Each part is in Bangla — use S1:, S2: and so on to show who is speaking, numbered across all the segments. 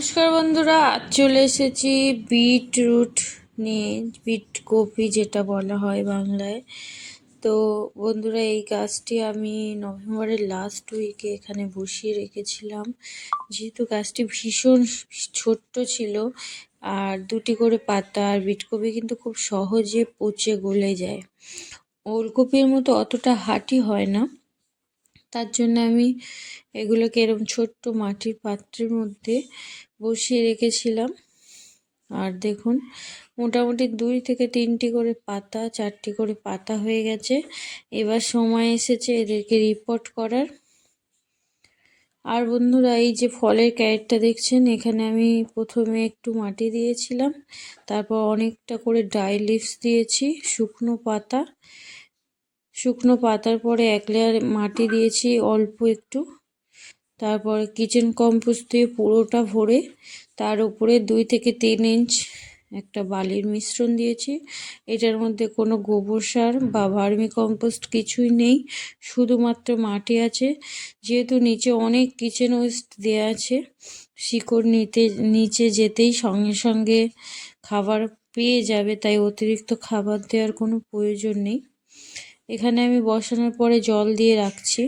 S1: নমস্কার বন্ধুরা চলে এসেছি বিটরুট নিয়ে, বিট কপি যেটা বলা হয় বাংলায়। তো বন্ধুরা, এই গাছটি আমি নভেম্বরের লাস্ট উইকে এখানে বসিয়ে রেখেছিলাম। যেহেতু গাছটি ভীষণ ছোট্ট ছিল, আর দুটি করে পাতা আর বিটকপি কিন্তু খুব সহজে পচে গলে যায়। ওলকপির মতো অতটা হাঁটি হয় না। তার জন্য আমি এগুলোকে এরকম ছোট্ট মাটির পাত্রের মধ্যে বসিয়ে রেখেছিলাম। আর দেখুন, মোটামুটি দুই থেকে তিনটি করে পাতা, চারটি করে পাতা হয়ে গেছে। এবার সময় এসেছে এদেরকে রিপোর্ট করার। আর বন্ধুরা, এই যে ফলের ক্যারেটটা দেখছেন, এখানে আমি প্রথমে একটু মাটি দিয়েছিলাম, তারপর অনেকটা করে ড্রাই লিভস দিয়েছি, শুকনো পাতা। শুকনো পাতার পরে এক লেয়ার মাটি দিয়েছি, অল্প একটু। তারপরে কিচেন কম্পোস্ট দিয়ে পুরোটা ভরে তার উপরে দুই থেকে তিন ইঞ্চ একটা বালির মিশ্রণ দিয়েছি। এটার মধ্যে কোনো গোবর সার বা ভার্মি কম্পোস্ট কিছুই নেই, শুধুমাত্র মাটি আছে। যেহেতু নিচে অনেক কিচেন ওয়েস্ট দেওয়া আছে, শিকড় নিতে, নিচে যেতেই সঙ্গে সঙ্গে খাবার পেয়ে যাবে, তাই অতিরিক্ত খাবার দেওয়ার কোনো প্রয়োজন নেই। এখানে আমি বসানোর পরে জল দিয়ে রাখছি।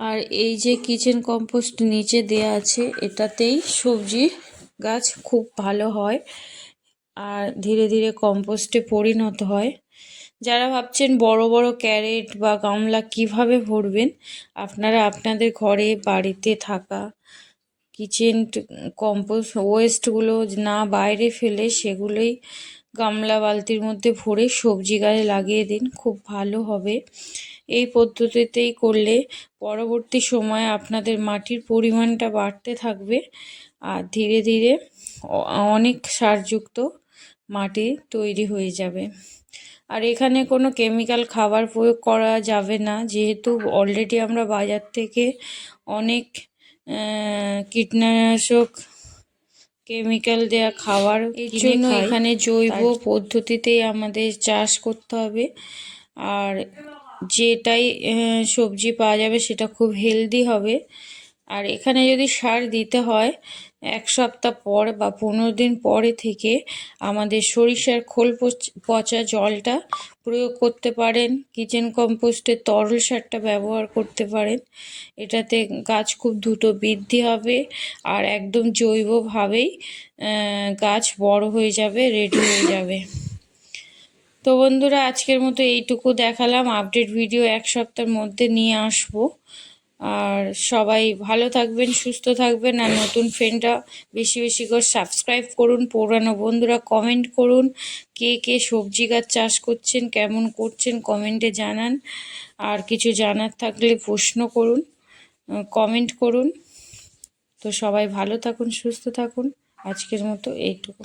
S1: আর এই যে কিচেন কম্পোস্ট নিচে দেয়া আছে, এটাতেই সবজি গাছ খুব ভালো হয় আর ধীরে ধীরে কম্পোস্টে পরিণত হয়। যারা ভাবছেন বড় বড় ক্যারেট বা গামলা কীভাবে ভরবেন, আপনারা আপনাদের ঘরে বাড়িতে থাকা কিচেন কম্পোস্ট ওয়েস্টগুলো না বাইরে ফেলে সেগুলোই গামলা বালতির মধ্যে ভরে সবজি গায়ে লাগিয়ে দিন, খুব ভালো হবে। এই পদ্ধতিতেই করলে পরবর্তী সময়ে আপনাদের মাটির পরিমাণটা বাড়তে থাকবে আর ধীরে ধীরে অনেক সারযুক্ত মাটি তৈরি হয়ে যাবে। আর এখানে কোনো কেমিক্যাল খাবার প্রয়োগ করা যাবে না, যেহেতু অলরেডি আমরা বাজার থেকে অনেক কীটনাশক কেমিক্যাল দেওয়া খাবার এর জন্য এখানে জৈব পদ্ধতিতেই আমাদের চাষ করতে হবে। আর যেটাই সবজি পাওয়া যাবে সেটা খুব হেলদি হবে। আর এখানে যদি সার দিতে হয়, এক সপ্তাহ পর বা পনেরো দিন পরে থেকে আমাদের সরিষার খোল পচা জলটা প্রয়োগ করতে পারেন কিচেন কম্পোস্টের তরল সারটা ব্যবহার করতে পারেন। এটাতে গাছ খুব দ্রুত বৃদ্ধি হবে আর একদম জৈবভাবেই গাছ বড় হয়ে যাবে রেডি হয়ে যাবে। তো বন্ধুরা, আজকের মতো এইটুকু দেখালাম। আপডেট ভিডিও এক সপ্তাহের মধ্যে নিয়ে আসব। আর সবাই ভালো থাকবেন, সুস্থ থাকবেন আর নতুন ফ্রেন্ডরা বেশি বেশি করে সাবস্ক্রাইব করুন, পুরানো বন্ধুরা কমেন্ট করুন, কে কে সবজি গাছ চাষ করছেন, কেমন করছেন কমেন্টে জানান। আর কিছু জানার থাকলে প্রশ্ন করুন কমেন্ট করুন। তো সবাই ভালো থাকুন, সুস্থ থাকুন। আজকের মতো এইটুকু।